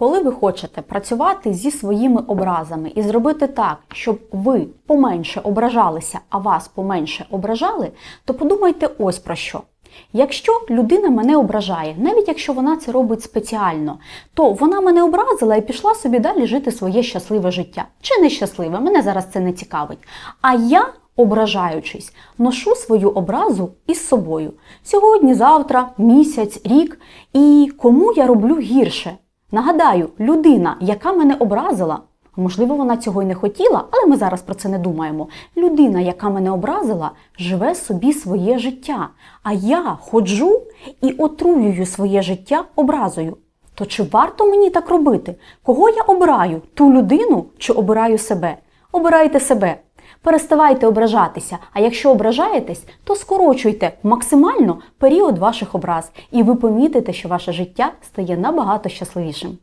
Коли ви хочете працювати зі своїми образами і зробити так, щоб ви поменше ображалися, а вас поменше ображали, то подумайте ось про що. Якщо людина мене ображає, навіть якщо вона це робить спеціально, то вона мене образила і пішла собі далі жити своє щасливе життя. Чи нещасливе, мене зараз це не цікавить. А я, ображаючись, ношу свою образу із собою. Сьогодні, завтра, місяць, рік. І кому я роблю гірше? Нагадаю, людина, яка мене образила, можливо, вона цього й не хотіла, але ми зараз про це не думаємо. Людина, яка мене образила, живе собі своє життя. А я ходжу і отруюю своє життя образою. То чи варто мені так робити? Кого я обираю? Ту людину чи обираю себе? Обирайте себе. Переставайте ображатися, а якщо ображаєтесь, то скорочуйте максимально період ваших образ, і ви помітите, що ваше життя стає набагато щасливішим.